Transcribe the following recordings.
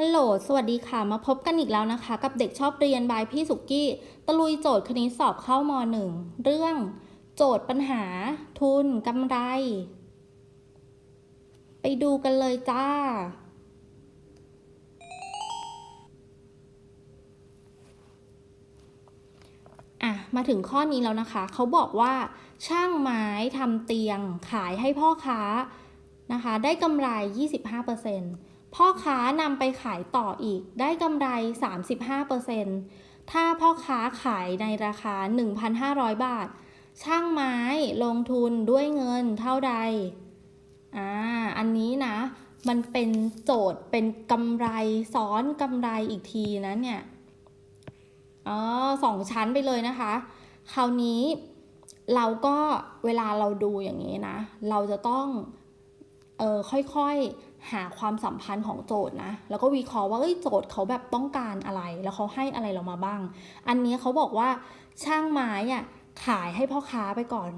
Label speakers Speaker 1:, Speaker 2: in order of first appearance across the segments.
Speaker 1: ฮัลโหล สวัสดีค่ะ มาพบกันอีกแล้วนะคะ กับเด็กชอบเรียนบายพี่สุกี้ ตะลุยโจทย์คณิตสอบเข้ามหนึ่ง เรื่อง โจทย์ปัญหา ทุนกำไร ไปดูกันเลยจ้า อะ มาถึงข้อนี้แล้วนะคะ เขาบอกว่า ช่างไม้ทำเตียงขายให้พ่อค้านะคะ ได้กำไร 25% พ่อค้านำไปขายต่ออีกได้กำไร 35%ถ้าพ่อค้าขายในราคา 1,500 บาท ช่างไม้ลงทุนด้วยเงินเท่าใด อ่า อันนี้นะ มันเป็นโจทย์เป็นกำไรซ้อนกำไรอีกทีนะเนี่ยอ๋อสองชั้นไปเลยนะคะ คราวนี้เราก็เวลาเราดูอย่างนี้นะ เราจะต้องเออค่อยๆ หาความสัมพันธ์ของโจทย์นะ แล้วก็วิเคราะห์ว่าโจทย์เขาแบบต้องการอะไร แล้วเขาให้อะไรเรามาบ้าง อันนี้เขาบอกว่าช่างไม้อะขายให้พ่อค้าไปก่อน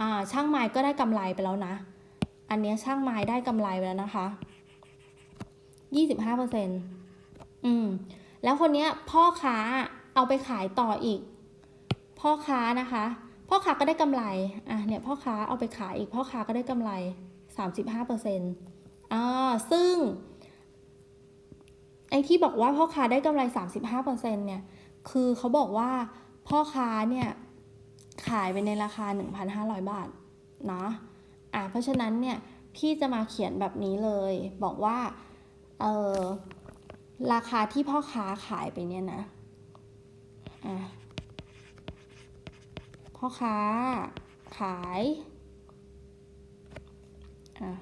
Speaker 1: อ่า ช่างไม้ก็ได้กำไรไปแล้วนะ อันนี้ช่างไม้ได้กำไรไปแล้วนะคะยี่สิบห้าเปอร์เซ็นต์อืม แล้วคนเนี้ยพ่อค้าเอาไปขายต่ออีก พ่อค้านะคะ พ่อค้าก็ได้กำไร อะเนี่ยพ่อค้าเอาไปขายอีกพ่อค้าก็ได้กำไร35เปอร์เซ็นต์ อ่าซึ่งไอ้ที่บอกว่าพ่อค้าได้กำไร 35เปอร์เซ็นต์เนี่ย คือเขาบอกว่าพ่อค้าเนี่ย ขายไปในราคา 1,500 บาทเนาะอะเพราะฉะนั้นเนี่ย พี่จะมาเขียนแบบนี้เลย บอกว่า เออราคาที่พ่อค้าขายไปเนี่ยนะ อะ พ่อค้าขาย อะ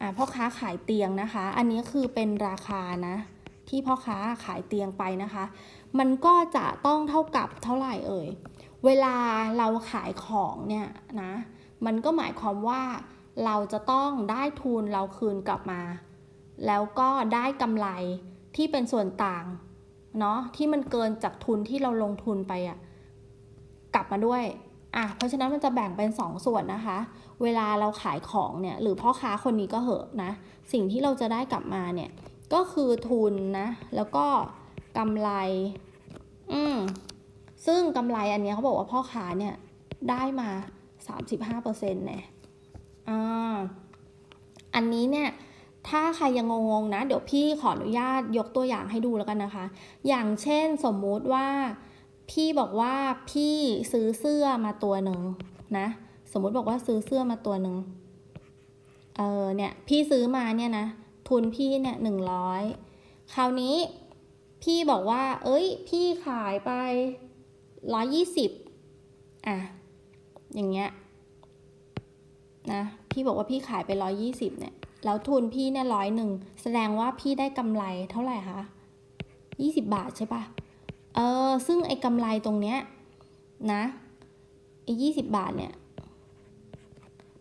Speaker 1: อะพ่อค้าขายเตียงนะคะ อันนี้คือเป็นราคานะ ที่พ่อค้าขายเตียงไปนะคะ มันก็จะต้องเท่ากับเท่าไหร่เอ่ย เวลาเราขายของเนี่ยนะ มันก็หมายความว่าเราจะต้องได้ทุนเราคืนกลับมา แล้วก็ได้กำไรที่เป็นส่วนต่างเนาะที่มันเกินจากทุนที่เราลงทุนไปอะกลับมาด้วย อะเพราะฉะนั้นมันจะแบ่งเป็น 2 ส่วนนะคะ เวลาเราขายของเนี่ยหรือพ่อค้าคนนี้ก็เหอะนะ สิ่งที่เราจะได้กลับมาเนี่ยก็คือทุนนะ แล้วก็กำไร อืมซึ่งกำไรอันนี้เขาบอกว่าพ่อค้าเนี่ยได้มา 35%เนี่ยอ่าอันนี้เนี่ยถ้าใครยังงงๆนะ เดี๋ยวพี่ขออนุญาตยกตัวอย่างให้ดูแล้วกันนะคะ อย่างเช่นสมมุติว่า พี่บอกว่าพี่ซื้อเสื้อมาตัวหนึ่งนะ สมมุติบอกว่าซื้อเสื้อมาตัวหนึ่งเออเนี่ยพี่ซื้อมาเนี่ยนะทุนพี่เนี่ยหนึ่งร้อยคราวนี้พี่บอกว่า เอ้ย พี่ขายไปร้อยยี่สิบอะอย่างเงี้ยนะพี่บอกว่าพี่ขายไปร้อยยี่สิบเนี่ยแล้วทุนพี่เนี่ยร้อยหนึ่งแสดงว่าพี่ได้กำไรเท่าไหร่คะยี่สิบบาทใช่ปะ เออ ซึ่งไอ้กำไรตรงเนี้ยนะไอ้ยี่สิบบาทเนี่ย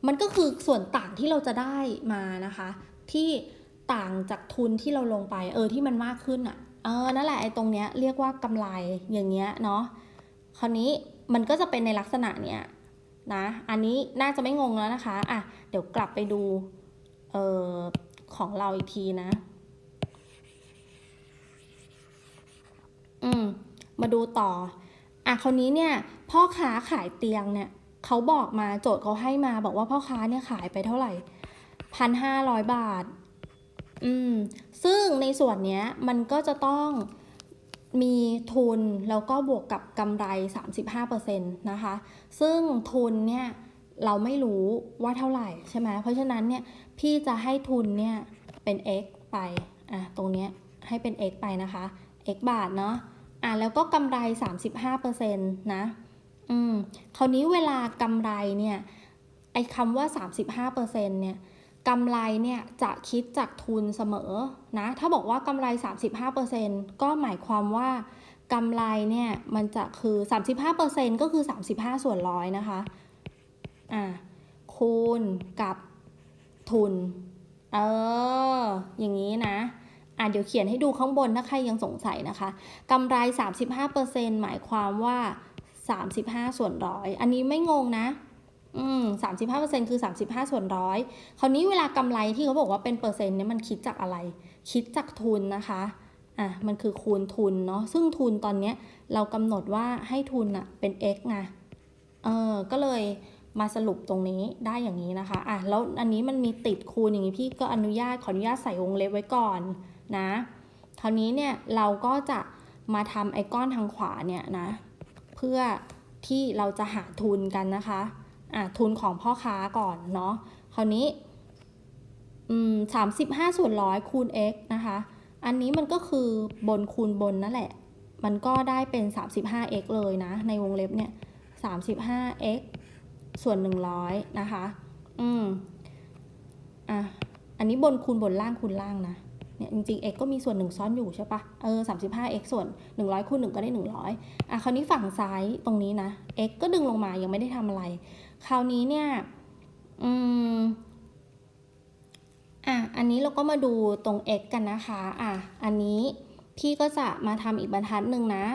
Speaker 1: มันก็คือส่วนต่างที่เราจะได้มานะคะ ที่ต่างจากทุนที่เราลงไป เออที่มันมากขึ้นอะ่ะ เออนั่นแหละไอ้ตรงเนี้ยเรียกว่ากำไรอย่างเงี้ยเนาะคราวนี้มันก็จะเป็นในลักษณะเนี้ยนะ อันนี้น่าจะไม่งงแล้วนะคะ อะ เดี๋ยวกลับไปดูเออของเราอีกทีนะ อืม มาดูต่อ อะคราวนี้เนี่ยพ่อค้าขายเตียงเนี่ยเขาบอกมาโจทย์เขาให้มาบอกว่าพ่อค้าเนี่ยขายไปเท่าไหร่พันห้าร้อยบาท อืม ซึ่งในส่วนเนี้ยมันก็จะต้องมีทุนแล้วก็บวกกับกำไร 35%นะคะ ซึ่งทุนเนี่ยเราไม่รู้ว่าเท่าไหร่ใช่ไหม เพราะฉะนั้นเนี่ยพี่จะให้ทุนเนี่ยเป็น x ไป อะตรงเนี้ยให้เป็น x ไปนะคะ x บาทเนาะ อะแล้วก็กำไร 35%นะอืมคราวนี้เวลากำไรเนี่ยไอ้คำว่า 35%เนี่ยกำไรเนี่ยจะคิดจากทุนเสมอนะถ้าบอกว่ากำไร 35%ก็หมายความว่ากำไรเนี่ยมันจะคือ 35%ก็คือ 35 ส่วนร้อยนะคะอะคูณกับทุน เออ อย่างนี้นะ อะเดี๋ยวเขียนให้ดูข้างบนถ้าใครยังสงสัยนะคะกำไร 35%หมายความว่า 35 ส่วนร้อยอันนี้ไม่งงนะอืมสามสิบห้าเปอร์เซ็นคือสามสิบห้าส่วนร้อยคราวนี้เวลากำไรที่เขาบอกว่าเป็นเปอร์เซ็นต์เนี่ยมันคิดจากอะไร คิดจากทุนนะคะ อะ มันคือคูณทุนเนาะ ซึ่งทุนตอนเนี้ยเรากำหนดว่าให้ทุนอะเป็น x ไง เออ ก็เลยมาสรุปตรงนี้ได้อย่างนี้นะคะ อะ แล้วอันนี้มันมีติดคูณอย่างนี้พี่ก็อนุญาตขออนุญาตใส่วงเล็บไว้ก่อน นะคราวนี้เนี่ยเราก็จะมาทำไอ้ก้อนทางขวาเนี่ยนะเพื่อที่เราจะหาทุนกันนะคะอะทุนของพ่อค้าก่อนเนาะคราวนี้สามสิบห้าส่วนร้อยคูณ x นะคะ อันนี้มันก็คือบนคูณบนนั่นแหละ มันก็ได้เป็น 35x เลยนะ ในวงเล็บเนี่ย 35x ส่วน 100 นะคะ อืม อะ อันนี้บนคูณบนล่างคูณล่างนะ เนี่ยจริงๆ x ก็มีส่วนหนึ่งซ้อนอยู่ใช่ปะเออ 35x ส่วน 100คูณ1ก็ได้ 100 อะคราวนี้ฝั่งซ้ายตรงนี้นะ x ก็ดึงลงมายังไม่ได้ทำอะไร คราวนี้เนี่ย อืม อะ อันนี้เราก็มาดูตรง x กันนะคะ อะ อันนี้พี่ก็จะมาทำอีกบรรทัดหนึ่งนะ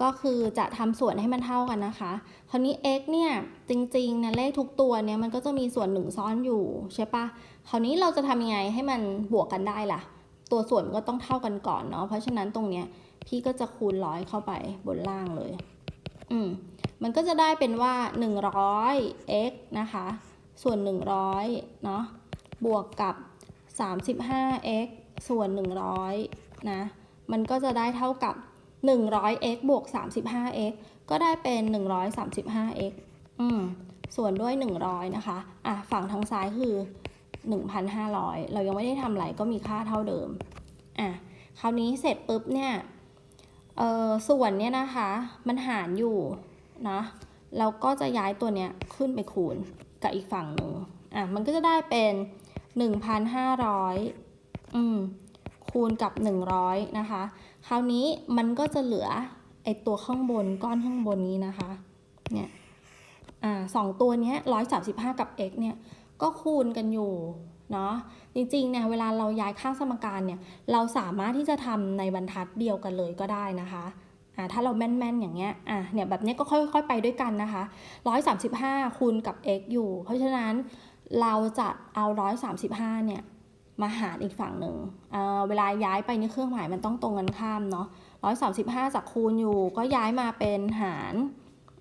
Speaker 1: ก็คือจะทำส่วนให้มันเท่ากันนะคะ คราวนี้ x เนี่ยจริงๆนะเลขทุกตัวเนี่ยมันก็จะมีส่วนหนึ่งซ้อนอยู่ใช่ปะคราวนี้เราจะทำยังไงให้มันบวกกันได้ล่ะ ตัวส่วนมันก็ต้องเท่ากันก่อนเนาะเพราะฉะนั้นตรงเนี้ยพี่ก็จะคูณร้อยเข้าไปบนล่างเลย อืมมันก็จะได้เป็นว่า 100 x นะคะ ส่วน 100 เนาะบวกกับ 35x ส่วน 100 นะ มันก็จะได้เท่ากับ 100x บวก 35x ก็ได้เป็น 135x อืมส่วนด้วย 100 นะคะ อะ ฝั่งทางซ้ายคือ 1,500 เรายังไม่ได้ทำอะไรก็มีค่าเท่าเดิม อะ คราวนี้เสร็จปุ๊บเนี่ย เอ่อ ส่วนเนี่ยนะคะ มันหารอยู่นะเราก็จะย้ายตัวเนี้ยขึ้นไปคูณกับอีกฝั่งหนึ่ง อะ มันก็จะได้เป็น 1,500 อืม คูณกับ 100 นะคะ คราวนี้มันก็จะเหลือไอตัวข้างบนก้อนข้างบนนี้นะคะ เนี่ย อ่าสองตัวเนี้ย135กับ x เนี่ย ก็คูณกันอยู่ เนาะ จริงๆ เนี่ย เวลาเราย้ายข้างสมการเนี่ย เราสามารถที่จะทำในบรรทัดเดียวกันเลยก็ได้นะคะ อ่า ถ้าเราแม่นๆ อย่างเงี้ย อ่าเนี่ย แบบเนี้ยก็ค่อยๆ ไปด้วยกันนะคะ135คูณกับ x อยู่ เพราะฉะนั้นเราจะเอา135เนี่ย มาหารอีกฝั่งหนึ่งเเวลาย้ายไปนี่เครื่องหมายมันต้องตรงกันข้ามเนาะ135จากคูณอยู่ ก็ย้ายมาเป็นหาร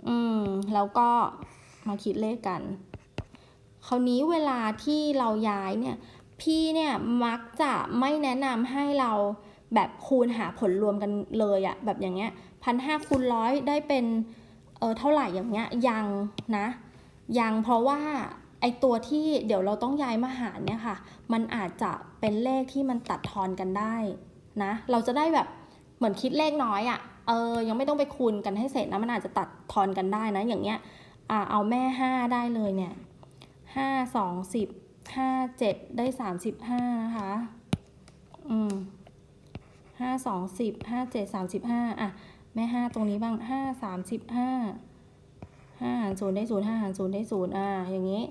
Speaker 1: อืม แล้วก็มาคิดเลขกัน คราวนี้เวลาที่เราย้ายเนี่ย พี่เนี่ยมักจะไม่แนะนำให้เราแบบคูณหาผลรวมกันเลยอะแบบอย่างเงี้ยพันห้าคูณร้อยได้เป็น เออเท่าไหร่อย่างเงี้ยยังนะ ยังเพราะว่า ไอตัวที่เดี๋ยวเราต้องย้ายมาหารเนี่ยค่ะ มันอาจจะเป็นเลขที่มันตัดทอนกันได้นะ เราจะได้แบบเหมือนคิดเลขน้อยอะ่ะ เออ ยังไม่ต้องไปคูณกันให้เสร็จนะ มันอาจจะตัดทอนกันได้นะ อย่างเงี้ย อ่า เอาแม่ห้าได้เลยเนี่ยห้าสองสิบห้าเจ็ดได้สามสิบห้านะคะ อืมห้าสองสิบห้าเจ็ดสามสิบห้าอะ แม่ห้าตรงนี้บ้างห้าสามสิบห้าห้าหารศูนย์ได้ศูนย์ห้าหารศูนย์ได้ศูนย์อ่า อย่างงี้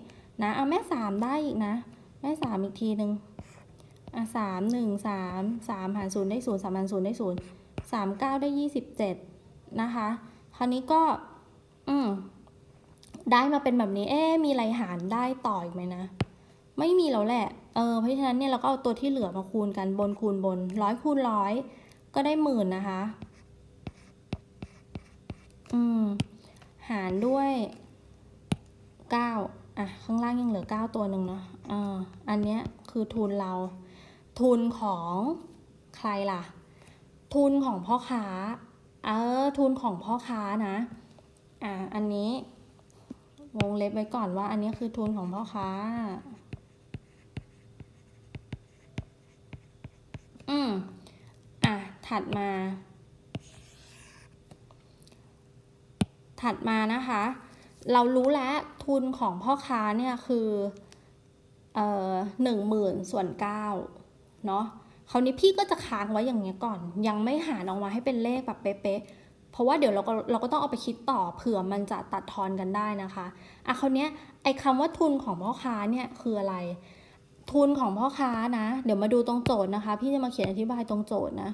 Speaker 1: นะเอาแม่สามได้อีกนะ แม่สามอีกทีหนึ่งอะสามหนึ่งสามสามหารศูนย์ได้ศูนย์สามหารศูนย์ได้ศูนย์สามเก้าได้ยี่สิบเจ็ดนะคะ คราวนี้ก็ อืมได้มาเป็นแบบนี้ เอ๊มีอะไรหารได้ต่ออีกไหมนะ ไม่มีแล้วแหละ เออ เพราะฉะนั้นเนี่ยเราก็เอาตัวที่เหลือมาคูณกันบนคูณบนร้อยคูณร้อยก็ได้หมื่นนะคะ อืม หารด้วยเก้า อะข้างล่างยังเหลือ 9 ตัวหนึ่งเนาะอ่าอันเนี้ยคือทุนเรา ทุนของใครล่ะ ทุนของพ่อค้า เออ ทุนของพ่อค้านะ อ่า อันนี้วงเล็บไว้ก่อนว่า อันนี้คือทุนของพ่อค้า อืมอะ ถัดมา ถัดมานะคะ เรารู้แล้วทุนของพ่อค้าเนี่ยคือเออหนึ่งหมื่นส่วนเก้าเนาะคราวนี้พี่ก็จะค้างไว้อย่างเงี้ยก่อน ยังไม่หารออกมาให้เป็นเลขแบบเป๊ะๆเพราะว่าเดี๋ยวเราก็เราก็ต้องเอาไปคิดต่อเผื่อมันจะตัดทอนกันได้นะคะอะคราวนี้ยไอ้คำว่าทุนของพ่อค้าเนี่ยคืออะไร ทุนของพ่อค้านะ เดี๋ยวมาดูตรงโจทย์นะคะ พี่จะมาเขียนอธิบายตรงโจทย์นะ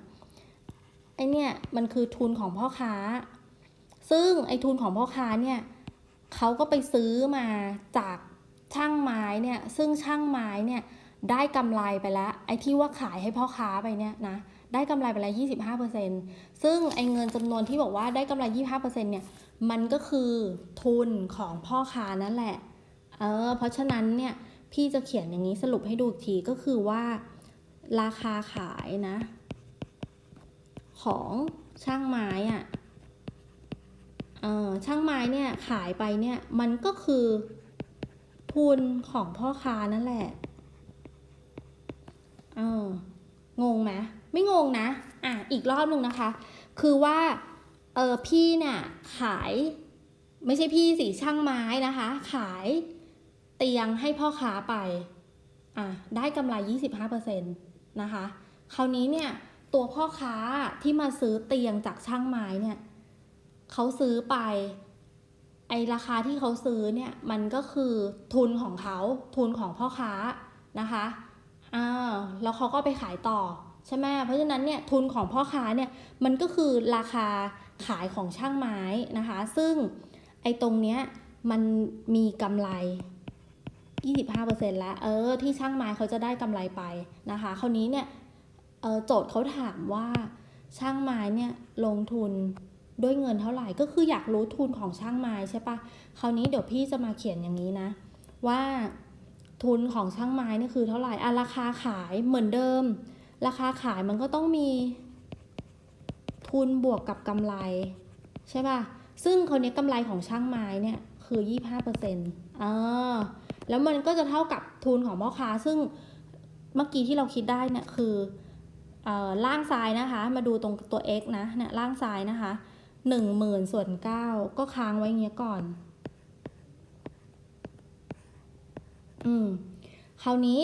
Speaker 1: ไอเนี่ยมันคือทุนของพ่อค้า ซึ่งไอทุนของพ่อค้าเนี่ย เขาก็ไปซื้อมาจากช่างไม้เนี่ยซึ่งช่างไม้เนี่ยได้กำไรไปแล้ว ไอ้ที่ว่าขายให้พ่อค้าไปเนี่ยนะได้กำไรไปแล้ว25%ซึ่งไอ้เงินจำนวนที่บอกว่าได้กำไร 25%เนี่ยมันก็คือทุนของพ่อค้านั่นแหละเออเพราะฉะนั้นเนี่ยพี่จะเขียนอย่างนี้สรุปให้ดูอีกทีก็คือว่า ราคาขายนะ ของช่างไม้อะ ช่างไม้เนี่ยขายไปเนี่ยมันก็คือ ทุนของพ่อค้านั่นแหละเอองงไหมไม่งงนะ อะอีกรอบหนึ่งนะคะ คือว่าเออพี่เนี่ยขายไม่ใช่พี่สิช่างไม้นะคะ ขายเตียงให้พ่อค้าไปอะได้กำไร 25%นะคะ คราวนี้เนี่ยตัวพ่อค้าที่มาซื้อเตียงจากช่างไม้เนี่ย เขาซื้อไป ไอราคาที่เขาซื้อเนี่ยมันก็คือทุนของเขาทุนของพ่อค้านะคะอ้าวแล้วเขาก็ไปขายต่อใช่ไหมเพราะฉะนั้นเนี่ยทุนของพ่อค้าเนี่ยมันก็คือราคาขายของช่างไม้นะคะ ซึ่งไอตรงเนี้ยมันมีกำไร 25%แล้ว เออ ที่ช่างไม้เขาจะได้กำไรไปนะคะ คราวนี้เนี่ยออโจทย์เขาถามว่าช่างไม้เนี่ยลงทุน ด้วยเงินเท่าไหร่ก็คืออยากรู้ทุนของช่างไม้ใช่ปะคราวนี้เดี๋ยวพี่จะมาเขียนอย่างนี้นะ ว่าทุนของช่างไม้นี่คือเท่าไหร่อะราคาขายเหมือนเดิม ราคาขายมันก็ต้องมี ทุนบวกกับกำไรใช่ปะซึ่งคนนี้กำไรของช่างไม้เนี่ยคือ 25%อ่าแล้วมันก็จะเท่ากับทุนของพ่อค้า ซึ่งเมื่อกี้ที่เราคิดได้เนี่ยคืออ่อล่างซ้ายนะคะ มาดูตรงตัว x นะเนี่ยล่างซ้ายนะคะ หนึ่งหมื่นส่วนเก้าก็ค้างไว้เงี้ยก่อน อืม คราวนี้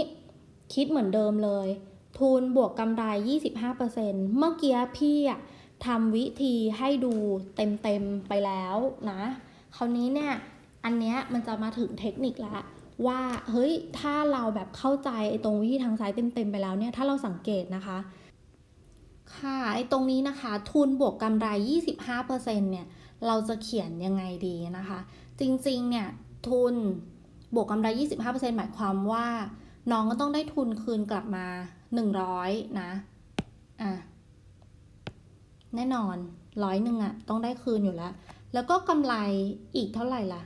Speaker 1: คิดเหมือนเดิมเลย ทุนบวกกำไร 25%เมื่อกี้พี่อะทำวิธีให้ดูเต็มๆไปแล้วนะ คราวนี้เนี่ย อันเนี้ยมันจะมาถึงเทคนิคละว่าเฮ้ยถ้าเราแบบเข้าใจไอ้ตรงวิธีทางซ้ายเต็มๆไปแล้วเนี่ย ถ้าเราสังเกตนะคะ ค่ะไอ้ตรงนี้นะคะ ทุนบวกกำไร 25%เนี่ย เราจะเขียนยังไงดีนะคะ จริงๆ เนี่ย ทุนบวกกำไร 25%หมายความว่า น้องก็ต้องได้ทุนคืนกลับมา 100 นะ อะ แน่นอนร้อยหนึ่งอะต้องได้คืนอยู่แล้ว แล้วก็กำไรอีกเท่าไหร่ล่ะ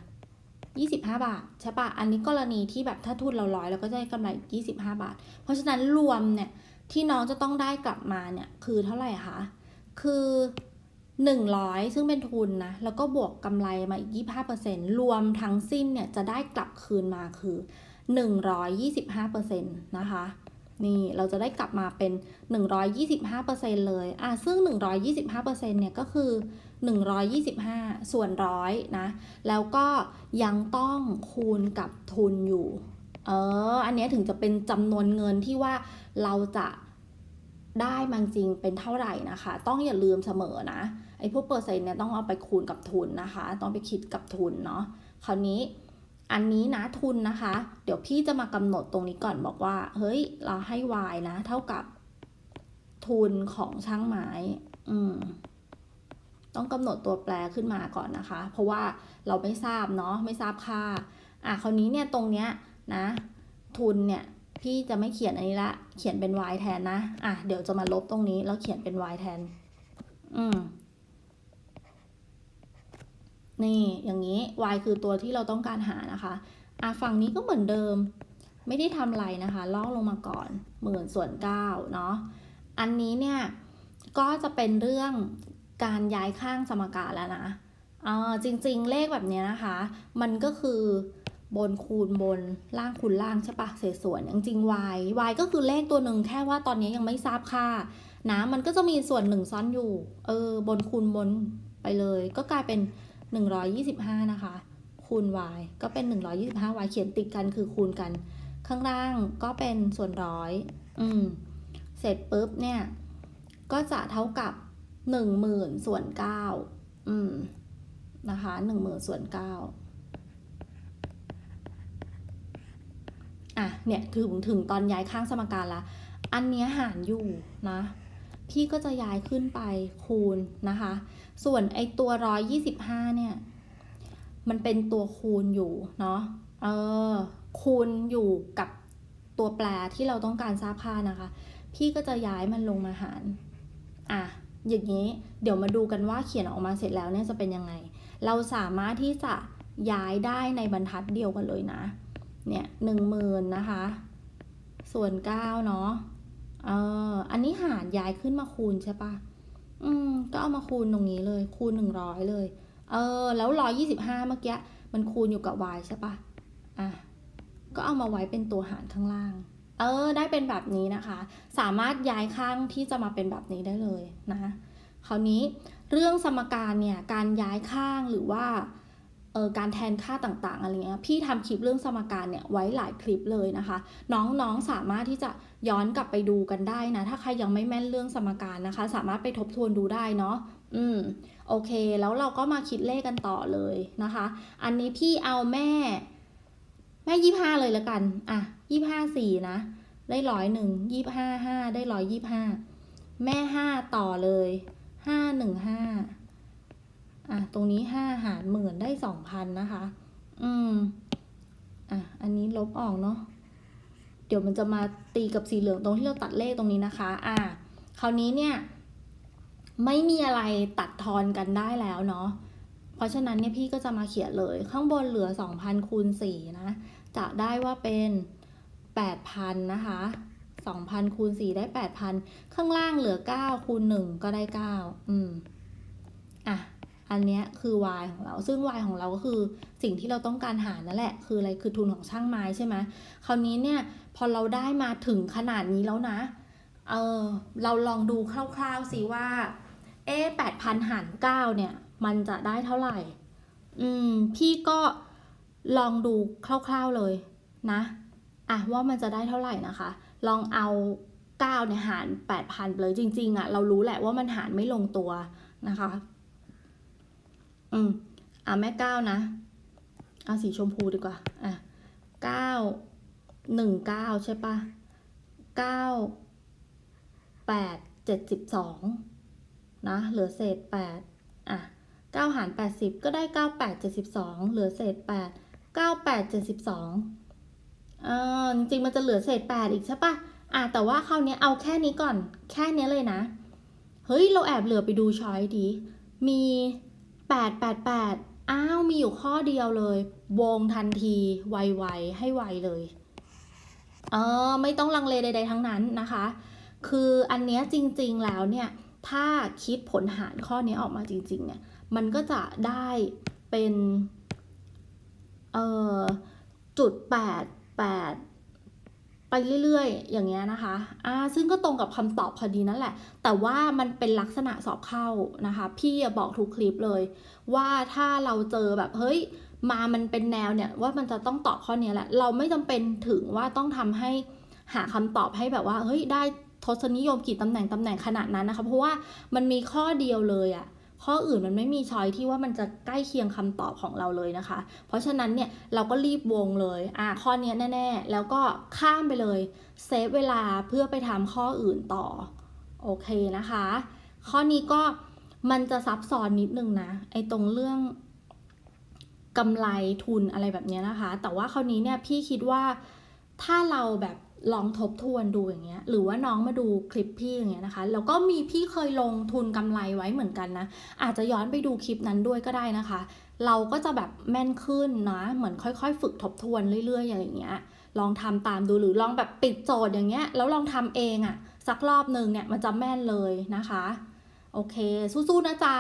Speaker 1: 25 บาท ใช่ปะอันนี้กรณีที่แบบถ้าทุนเราร้อยแล้วก็จะได้กำไรอีก25 บาท เพราะฉะนั้นรวมเนี่ย ที่น้องจะต้องได้กลับมาเนี่ยคือเท่าไหร่คะ คือ 100 ซึ่งเป็นทุนนะ แล้วก็บวกกำไรมาอีก 25%รวมทั้งสิ้นเนี่ยจะได้กลับคืนมาคือ 125%นะคะ นี่เราจะได้กลับมาเป็น 125%เลย อะซึ่ง 125%เนี่ยก็คือ 125 ส่วนร้อยนะ แล้วก็ยังต้องคูณกับทุนอยู่ เออ อันนี้ถึงจะเป็นจำนวนเงินที่ว่า เราจะได้มันจริงเป็นเท่าไหร่นะคะ ต้องอย่าลืมเสมอนะไอ้พวกเปอร์เซ็นต์เนี่ยต้องเอาไปคูณกับทุนนะคะ ต้องไปคิดกับทุนเนาะคราวนี้อันนี้นะทุนนะคะ เดี๋ยวพี่จะมากำหนดตรงนี้ก่อนบอกว่า เฮ้ย เราให้ y นะ เท่ากับทุนของช่างไม้ อืม ต้องกำหนดตัวแปรขึ้นมาก่อนนะคะ เพราะว่าเราไม่ทราบเนาะไม่ทราบค่า อะคราวนี้เนี่ยตรงเนี้ยนะ ทุนเนี่ย พี่จะไม่เขียนอันนี้ละ เขียนเป็น y แทนนะ อะ เดี๋ยวจะมาลบตรงนี้แล้วเขียนเป็น y แทน อืม นี่ อย่างนี้ y คือตัวที่เราต้องการหานะคะ อะ ฝั่งนี้ก็เหมือนเดิม ไม่ได้ทำอะไรนะคะ ลอกลงมาก่อนหมื่นส่วนเก้าเนาะ อันนี้เนี่ย ก็จะเป็นเรื่องการย้ายข้างสมการแล้วนะ อ่า จริง ๆ เลขแบบนี้นะคะ มันก็คือ บนคูณบนล่างคูณล่างใช่ปะเศษส่วนจริงๆ y y ก็คือเลขตัวหนึ่งแค่ว่าตอนนี้ยังไม่ทราบค่านะมันก็จะมีส่วนหนึ่งซ้อนอยู่ เออบนคูณบนไปเลย ก็กลายเป็น 125 นะคะ คูณ y ก็เป็น 125 y เขียนติดกันคือคูณกัน ข้างล่างก็เป็นส่วนร้อย อืม เสร็จปุ๊บเนี่ย ก็จะเท่ากับ 10,000 ส่วน 9 อืม นะคะ 10,000 ส่วน 9อะ เนี่ยถึงถึงตอนย้ายข้างสมการละ อันเนี้ยหารอยู่นะ พี่ก็จะย้ายขึ้นไปคูณนะคะ ส่วนไอตัว125เนี่ย มันเป็นตัวคูณอยู่เนาะ เออ คูณอยู่กับตัวแปรที่เราต้องการทราบค่านะคะ พี่ก็จะย้ายมันลงมาหาร อะ อย่างนี้ เดี๋ยวมาดูกันว่าเขียนออกมาเสร็จแล้วเนี่ยจะเป็นยังไง เราสามารถที่จะย้ายได้ในบรรทัดเดียวกันเลยนะ เนี่ยหนึ่งหมื่นนะคะ ส่วนเก้าเนาะเอออันนี้หารย้ายขึ้นมาคูณใช่ปะอืม ก็เอามาคูณตรงนี้เลย คูณหนึ่งร้อยเลย เออ แล้วร้อยยี่สิบห้าเมื่อกี้มันคูณอยู่กับ y ใช่ปะอะ ก็เอามาไว้เป็นตัวหารข้างล่าง เออ ได้เป็นแบบนี้นะคะ สามารถย้ายข้างที่จะมาเป็นแบบนี้ได้เลยนะ คราวนี้เรื่องสมการเนี่ย การย้ายข้างหรือว่า ออการแทนค่าต่างๆอะไรเงี้ยพี่ทำคลิปเรื่องสมการเนี่ยไว้หลายคลิปเลยนะคะ น้องๆสามารถที่จะย้อนกลับไปดูกันได้นะ ถ้าใครยังไม่แม่นเรื่องสมการนะคะ สามารถไปทบทวนดูได้เนาะอืมโอเค แล้วเราก็มาคิดเลขกันต่อเลยนะคะ อันนี้พี่เอาแม่ แม่ยี่ห้าเลยละกัน อะยี่ห้าสี่นะ ได้ร้อยหนึ่งยี่ห้าห้าได้ร้อยยี่ห้าแม่ห้าต่อเลยห้าหนึ่งห้า อะตรงนี้ห้าหารหมื่นได้สองพันนะคะ อืม อะ อันนี้ลบออกเนาะ เดี๋ยวมันจะมาตีกับสีเหลืองตรงที่เราตัดเลขตรงนี้นะคะ อะ คราวนี้เนี่ย ไม่มีอะไรตัดทอนกันได้แล้วเนาะ เพราะฉะนั้นเนี่ยพี่ก็จะมาเขียนเลย ข้างบนเหลือ 2,000คูณ4นะ จะได้ว่าเป็น 8,000 นะคะ 2,000คูณ4ได้ 8,000 ข้างล่างเหลือ9คูณ1ก็ได้ 9 อืม อะ อันเนี้ยคือ y ของเรา ซึ่ง y ของเราก็คือสิ่งที่เราต้องการหานั่นแหละ คืออะไร คือทุนของช่างไม้ใช่ไหมคราวนี้เนี่ยพอเราได้มาถึงขนาดนี้แล้วนะ เออเราลองดูคร่าวๆสิว่า เอ๊แปดพันหารเก้าเนี่ย มันจะได้เท่าไหร่ อืม พี่ก็ลองดูคร่าวๆเลยนะ อะว่ามันจะได้เท่าไหร่นะคะ ลองเอาเก้าเนี่ยหารแปดพันเลยจริงๆอะ่ะเรารู้แหละว่ามันหารไม่ลงตัวนะคะ อืมอะแม่เก้านะ เอาสีชมพูดีกว่า อะเก้าหนึ่งเก้าใช่ปะเก้าแปดเจ็ดสิบสองนะ เหลือเศษแปดอะเก้าหารแปดสิบก็ได้เก้าแปดเจ็ดสิบสองเหลือเศษแปดเก้าแปดเจ็ดสิบสองเออจริงๆมันจะเหลือเศษแปดอีกใช่ปะอะแต่ว่าคราวนี้เอาแค่นี้ก่อน แค่นี้เลยนะ เฮ้ย เราแอบเหลือไปดูช้อยดี มี แปดแปดแปดอ้าว มีอยู่ข้อเดียวเลย วงทันที ไวๆ ให้ไวเลย เออ ไม่ต้องลังเลใด ๆ ทั้งนั้นนะคะ คืออันเนี้ยจริงๆแล้วเนี่ย ถ้าคิดผลหารข้อนี้ออกมาจริง ๆ เนี่ย มันก็จะได้เป็น เอ่อ จุดแปดแปด ไปเรื่อยๆ อย่างเงี้ยนะคะอ่าซึ่งก็ตรงกับคำตอบพอดีนั่นแหละ แต่ว่ามันเป็นลักษณะสอบเข้านะคะ พี่อะบอกทุกคลิปเลย ว่าถ้าเราเจอแบบเฮ้ยมามันเป็นแนวเนี่ยว่ามันจะต้องตอบข้อนี้แหละ เราไม่จำเป็นถึงว่าต้องทำให้หาคำตอบให้แบบว่าเฮ้ยได้ทศนิยมกี่ตำแหน่งตำแหน่งขนาดนั้นนะคะ เพราะว่ามันมีข้อเดียวเลยอะ ข้ออื่นมันไม่มีช้อยที่ว่ามันจะใกล้เคียงคำตอบของเราเลยนะคะ เพราะฉะนั้นเนี่ยเราก็รีบวงเลย อ่าข้อนี้แน่ ๆ แล้วก็ข้ามไปเลย เซฟเวลาเพื่อไปทำข้ออื่นต่อ โอเคนะคะ ข้อนี้ก็มันจะซับซ้อนนิดนึงนะ ไอ้ตรงเรื่องกำไรทุนอะไรแบบนี้นะคะ แต่ว่าคราวนี้เนี่ยพี่คิดว่าถ้าเราแบบ ลองทบทวนดูอย่างเงี้ย หรือว่าน้องมาดูคลิปพี่อย่างเงี้ยนะคะ แล้วก็มีพี่เคยลงทุนกำไรไว้เหมือนกันนะ อาจจะย้อนไปดูคลิปนั้นด้วยก็ได้นะคะ เราก็จะแบบแม่นขึ้นนะ เหมือนค่อยๆ ฝึกทบทวนเรื่อยๆ อย่างเงี้ย ลองทำตามดูหรือลองแบบปิดโจทย์อย่างเงี้ย แล้วลองทำเองอะ่ะสักรอบหนึ่งเนี่ยมันจะแม่นเลยนะคะ โอเค สู้ๆนะจ๊ะ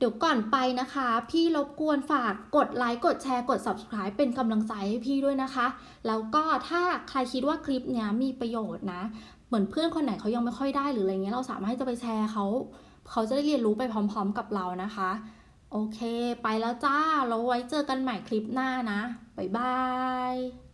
Speaker 1: เดี๋ยวก่อนไปนะคะ พี่รบกวนฝากกดไลค์กดแชร์กด subscribe เป็นกำลังใจให้พี่ด้วยนะคะ แล้วก็ถ้าใครคิดว่าคลิปเนี้ยมีประโยชน์นะ เหมือนเพื่อนคนไหนเขายังไม่ค่อยได้หรืออะไรเงี้ยเราสามารถจะไปแชร์เขาเขาจะได้เรียนรู้ไปพร้อม ๆ กับเรานะคะ โอเค ไปแล้วจ้าเราไว้เจอกันใหม่คลิปหน้านะบ๊ายบาย